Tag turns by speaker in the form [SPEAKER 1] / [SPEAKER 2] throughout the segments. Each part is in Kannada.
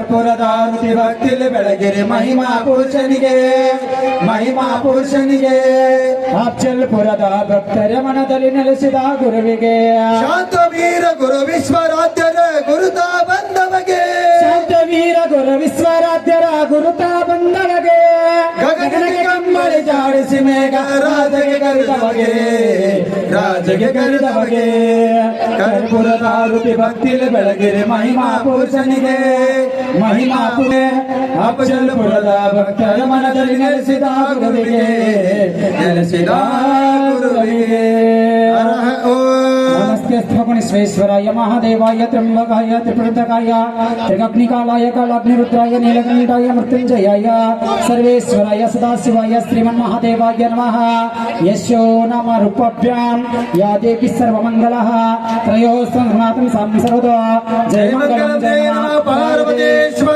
[SPEAKER 1] ಪುರದಾರುತಿ ಭಕ್ತಿಲಿ ಬೆಳಗಿರಿ ಮಹಿಮಾ ಪುರುಷನಿಗೆ ಮಹಿಮಾ ಪುರುಷನಿಗೆ.
[SPEAKER 2] ಅಫ್ಜಲ್ಪುರದ ಭಕ್ತರ ಮನದಲ್ಲಿ ನೆಲೆಸಿದ ಗುರುವಿಗೆ.
[SPEAKER 1] ಶಾಂತ ವೀರ ಗುರು ವಿಶ್ವರಾಧ್ಯರ ಗುರುತ ಕಂಬಳಿ ಜಾಡಿಸಿ ಮೇಘ ರಾಜಗೆ ಕರೆದ ಬಗೆ, ರಾಜಗೆ ಕರೆದ ಬಗೆ. ಕರ್ಪುರ ತಾಲೂಕಿ ಭಕ್ತಿಲಿ ಬೆಳಗಿರಿ ಮಹಿಮಾ ಪುರುಷನಿಗೆ. ಮಹಿಮಾ ಪುರೆ ಅಪಜಲ್ಪುರದ ಭಕ್ತರ ಮನದಲ್ಲಿ ನೆಲೆಸಿದ ಗುರುವಿಗೆ. ನೆಲೆಸಿದ ಗುರುವಿಗೆ. ಹರ ಓಂ.
[SPEAKER 2] మధ్యస్థపణి స్వేశ్వరాయ మహాదేవాయ త్రంబకాయ త్రిపురతకాయ త్రిగగ్నికాలాయ కాలాగ్నిరుద్రాయ నీలకంఠాయ మృత్యుంజయాయ సర్వేశ్వరాయ సదాశివాయ శ్రీమన్ మహాదేవాయ నమ యశో నమ రూపభ్యాం యా దేవి సర్వమంగళ త్రయోస్తం సనాతం సాం సర్వదో
[SPEAKER 1] జయ
[SPEAKER 2] మంగళం
[SPEAKER 1] జయ
[SPEAKER 2] పార్వతేశ్వర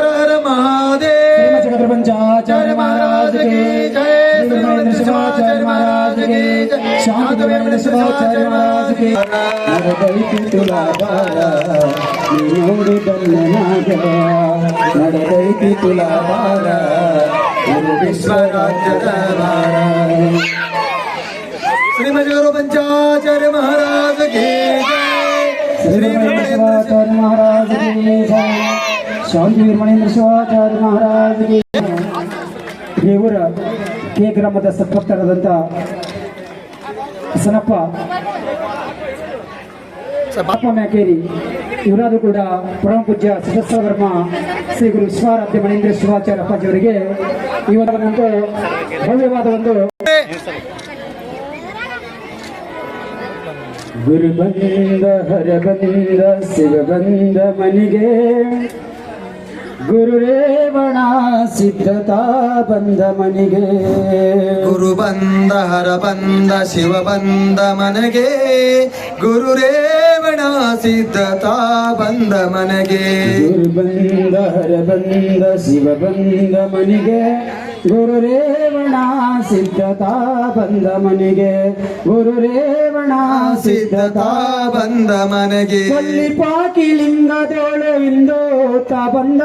[SPEAKER 1] ಜಯ
[SPEAKER 2] ಶ್ರೀ ಶಿವಾಚಾರ್ಯ ಮಹಾರಾಜ ಕಿ ಶಾಂತ ವೀರ ಶಿವಾಚಾರ್ಯ ಮಹಾರಾಜ ಕಿ ನಡೆದೈತಿ ತುಲಾಭಾರ ನೋಡಿದಲ್ಲನಾಗ ನಡೆದೈತಿ ತುಲಾಭಾರ ಗುರು ವಿಶ್ವರಾಜ್ಯದ ಭಾರ
[SPEAKER 1] ಶ್ರೀಮಜೂರು ಪಂಚಾಚಾರ್ಯ ಮಹಾರಾಜ ಕಿ ಜಯ. ಶ್ರೀ
[SPEAKER 2] ಶಿವಾಚಾರ್ಯ ಮಹಾರಾಜ ಕಿ ಜಯ ಶಾಂತಿ ವೀರಮಣೇಂದ್ರ ಶಿವಾಚಾರ್ಯ ಮಹಾರಾಜ ಕಿ ದೇವರ ಕೆ ಗ್ರಾಮದ ಸತ್ಭಕ್ತರಾದಂಥ ಸನಪ್ಪ. ಅಪ್ಪ ಮ್ಯಾಕೇರಿ ಇವರಾದರೂ ಕೂಡ ಪರಮ ಪೂಜ್ಯ ಸಿದ್ದಸ್ವರ್ಮ ಶ್ರೀ ಗುರು ವಿಶ್ವಾರಾಧ್ಯ ಮಣೇಂದ್ರ ಶಿವಾಚಾರ್ಯ ಅಪ್ಪಾಜಿಯವರಿಗೆ ಇವತ್ತೊಂದು ಭವ್ಯವಾದ ಒಂದು ಗುರು ಬಂದ ಹರ ಬಂದ ಶಿವ ಬಂದ ಮನಿಗೆ ಗುರು ರೇವಣ ಸಿದ್ಧತಾ ಬಂದ ಮನೆಗೆ
[SPEAKER 1] ಗುರು ಬಂದ ಹರ ಬಂದ ಶಿವ ಬಂದ ಮನೆಗೆ ಗುರು ರೇವಣ ಸಿದ್ಧತಾ ಬಂದ ಮನೆಗೆ.
[SPEAKER 2] ಬಂದ ಹರ ಬಂದ ಶಿವ ಬಂದ ಮನೆಗೆ. ಗುರು ರೇವಣ ಸಿದ್ಧತಾ ಬಂದ ಮನೆಗೆ. ಗುರು ರೇವಣ
[SPEAKER 1] ಸಿದ್ಧತಾ ಬಂದ ಮನೆಗೆ.
[SPEAKER 2] ಅಲ್ಲಿ ಪಾಕಿ ಲಿಂಗದೋಳು ಇಂದು ತಾ ಬಂದ.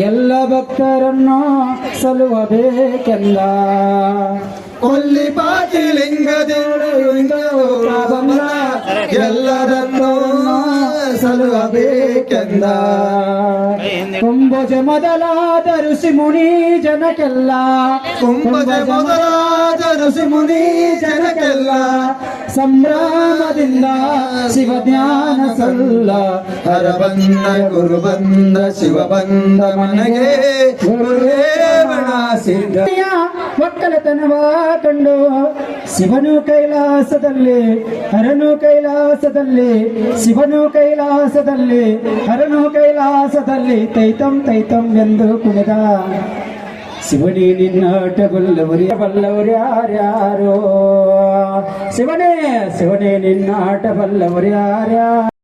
[SPEAKER 2] ಎಲ್ಲ ಭಕ್ತರನ್ನು ಸಲುವಬೇಕೆಂದ
[SPEAKER 1] ಕೊಲ್ಲಿ ಪಾಕಿ ಲಿಂಗದೇವರು ಸಲುವಬೇಕೆಂದ
[SPEAKER 2] ಕುಂಭಜ ಮೊದಲಾದ ಋಷಿ ಮುನಿ ಜನಕ್ಕೆಲ್ಲ
[SPEAKER 1] ಕುಂಭಜ ಮೊದಲಾದ ಋಷಿ ಮುನಿ ಜನಕ್ಕೆಲ್ಲ
[SPEAKER 2] ಸಂಭ್ರಮದಿಂದ ಶಿವ ಜ್ಞಾನ ಸಲ್ಲ
[SPEAKER 1] ಹರ ಬಂದ ಗುರು ಬಂದ ಶಿವ ಬಂದ ಮನೆಗೆ
[SPEAKER 2] ಒಕ್ಕಲತನವ ಕಂಡು ಶಿವನು ಕೈಲಾಸದಲ್ಲಿ ಹರನು ಕೈಲಾಸದಲ್ಲಿ ಶಿವನು కైలాస తల్లి హరణు కైలాస తల్లి తైతం తైతం ఎందు కునిదా శివని నిన్నట బల్లవరి బల్లవరి ఆర్యారో శివనే శివనే నిన్నట బల్లవరి ఆర్యారో